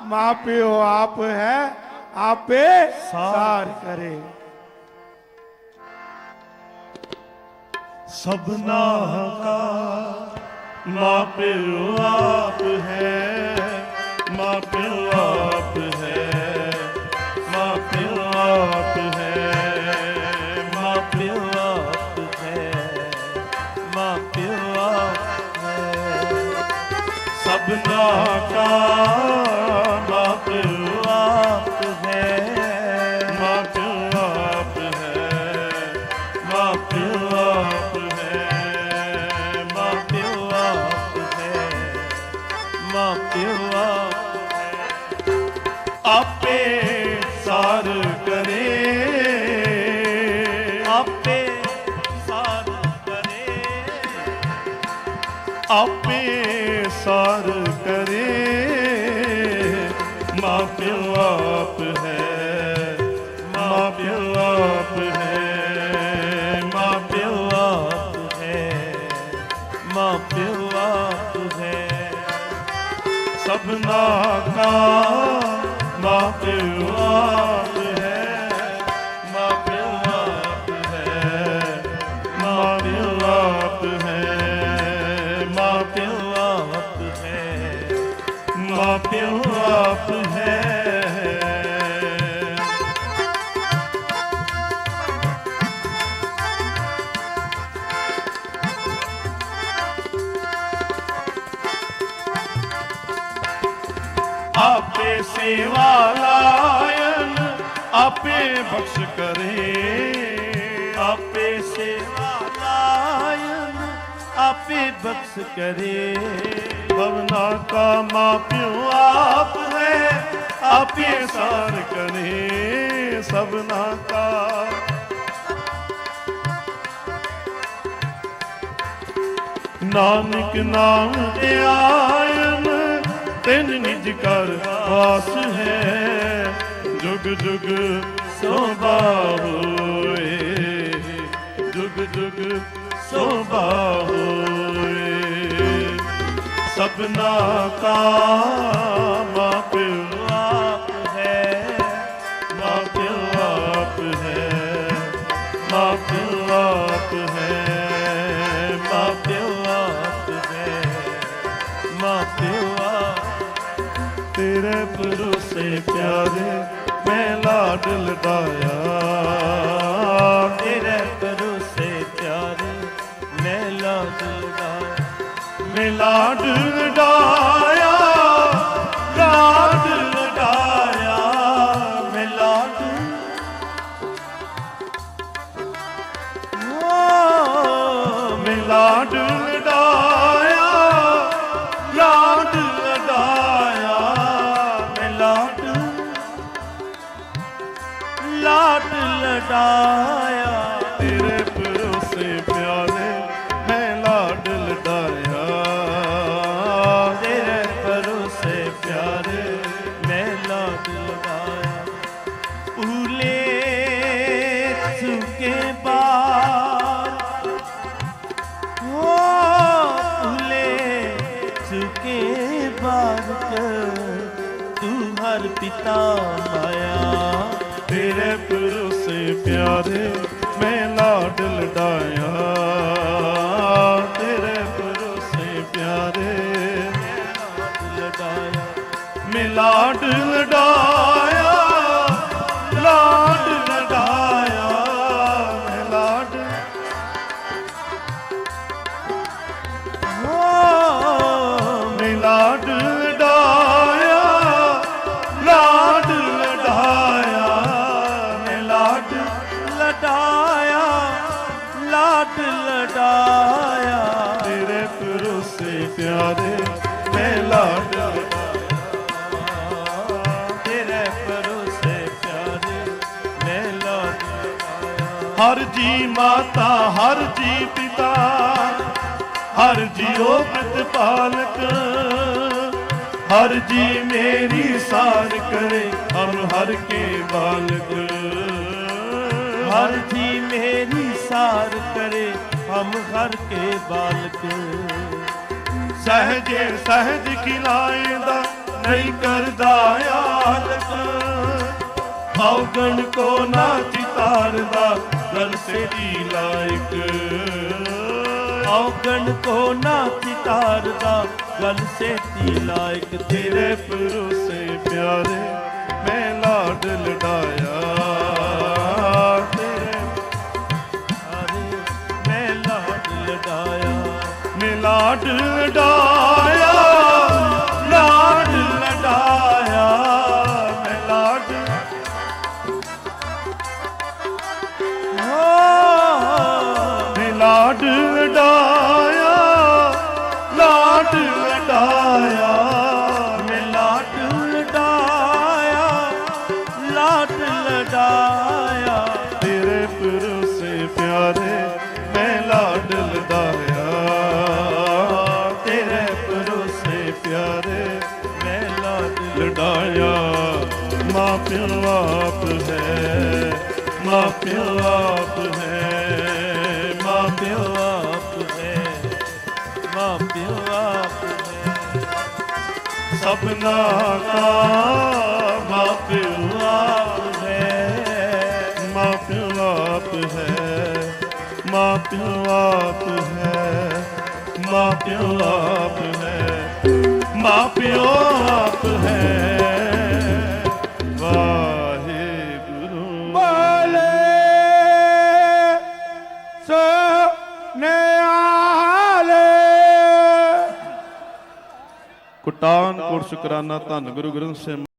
ਮਾਪਿਓ ਆਪ ਹੈ ਆਪੇ ਸਾਰ ਕਰੇ। ਸਭਨਾ ਕਾ ਮਾਪਿਓ ਆਪ ਹੈ ਮਾਪਿਓ ਆਪ ਹੈ ਮਾਪਿਓ ਆਪ ਹੈ ਮਾਪਿਓ ਆਪ ਹੈ ਮਾਪਿਓ ਆਪ ਹੈ। ਸਭਨਾ ਕਾ ਆਪੇ ਸਾਰ ਕਰੇ। ਆਪੇ ਸਾਰ ਕਰੇ। ਮਾਪਿਓ ਆਪ ਹੈ ਮਾਪਿਓ ਆਪ ਹੈ ਮਾਪਿਓ ਆਪ ਹੈ ਮਾਪਿਓ ਆਪ ਹੈ। ਸਭਨਾ ਕਾ ਮਾਪਿਓ ਆਪ ਹੈ ਆਪੇ ਸੇਵਾ ਲਾਇਨ ਆਪੇ ਬਖਸ਼ ਕਰੇ ਆਪੇ ਬਖਸ਼ ਕਰੇ। ਭਵਨਾ ਕਾ ਮਾਪਿਓ ਆਪ ਹੈ, ਆਪੇ ਸਾਰ ਕਰੇ ਸਭਨਾ ਕਾ। ਨਾਨਕ ਨਾਮ ਆਇਨ, ਤਿਨ ਨਿਜ ਕਰ ਵਾਸ ਹੈ। ਜੁਗ ਜੁਗ ਸੋਭਾ ਹੋਏ ਜੁਗ ਜੁਗ ਸੋਭਾ ਸਭਨਾ ਕਾ ਮਾਪਿਓ ਆਪ ਹੈ ਮਾਪਿਓ ਆਪ ਹੈ ਮਾਪਿਓ ਆਪ ਹੈ ਮਾਪਿਓ ਆਪ ਹੈ ਮਾਪਿਓ ਆਪ। ਤੇਰੇ ਭਰੋਸੇ ਪਿਆਰੇ ਮੈਂ ਲਾਡ ਲਡਾਇਆ ਤੇਰੇ ਭਰੋਸੇ ਪਿਆਰੇ ਮੈਂ ਲਾਡ ਲਡਾਇਆ ਮੈਂ ਲਾਡ ਲਡਾਇਆ ਸੁਕੇ ਬਾਰ ਹੋ ਉਲੇ ਸੁਕੇ ਬਾਰ ਤੂੰ ਹਰ ਪਿਤਾ ਮਾਇਆ ਤੇਰੇ ਭਰੋਸੇ ਪਿਆਰੇ ਮੈਂ ਲਾਡ ਲਡਾਇਆ ਤੇਰੇ ਭਰੋਸੇ ਪਿਆਰੇ ਲਡਾਇਆ ਮੈਂ ਲਾਡ ਲਡਾਇਆ ਪਿਆਰੇ, ਮੈਂ ਲਾਡਾ। ਤੇਰੇ ਪਰੋਸੇ ਪਿਆਰੇ, ਮੈਂ ਲਾਡਾ। ਹਰ ਜੀ ਮਾਤਾ, ਹਰ ਜੀ ਪਿਤਾ, ਹਰ ਜੀਓ ਪ੍ਰਤਪਾਲਕ ਹਰ ਜੀ ਮੇਰੀ ਸਾਰ ਕਰੇ ਹਮ ਹਰ ਕੇ ਬਾਲਕ। ਹਰ ਜੀ ਮੇਰੀ ਸਾਰ ਕਰੇ ਹਮ ਹਰ ਕੇ ਬਾਲਕ। ਸਹਜੇ ਸਹਜ ਖਿਲਾਏਂਦਾ ਨਹੀਂ ਕਰਦਾ ਆਦਤ ਔਗਣ ਕੋ ਨਾ ਚਿਤਾਰਦਾ ਗਲ ਸੇਰੀ ਲਾਇਕ। ਔਗਣ ਕੋ ਨਾ ਚਿਤਾਰਦਾ ਗਲ ਦੀ ਲਾਇਕ। ਤੇਰੇ ਤੇਰੇ ਪਰੋਸੇ ਪਿਆਰੇ, ਮੈਂ ਮਾਂ ਪਿਓ ਆਪ ਹੈ, ਮਾਂ ਪਿਓ ਆਪ ਹੈ, ਮਾਂ ਪਿਓ ਆਪ ਹੈ, ਮਾਂ ਪਿਓ ਆਪ ਹੈ। ਸਭਨਾ ਦਾ ਮਾਂ ਪਿਓ ਆਪ ਹੈ, ਮਾਂ ਪਿਓ ਆਪ ਹੈ, ਮਾਂ ਪਿਓ ਆਪ ਹੈ, ਮਾਂ ਪਿਓ ਆਪ ਹੈ, ਮਾਂ ਪਿਓ ਆਪ ਹੈ। ਤਾਨ ਕੋਟ ਸ਼ੁਕਰਾਨਾ ਧੰਨ ਗੁਰੂ ਗ੍ਰੰਥ ਸਾਹਿਬ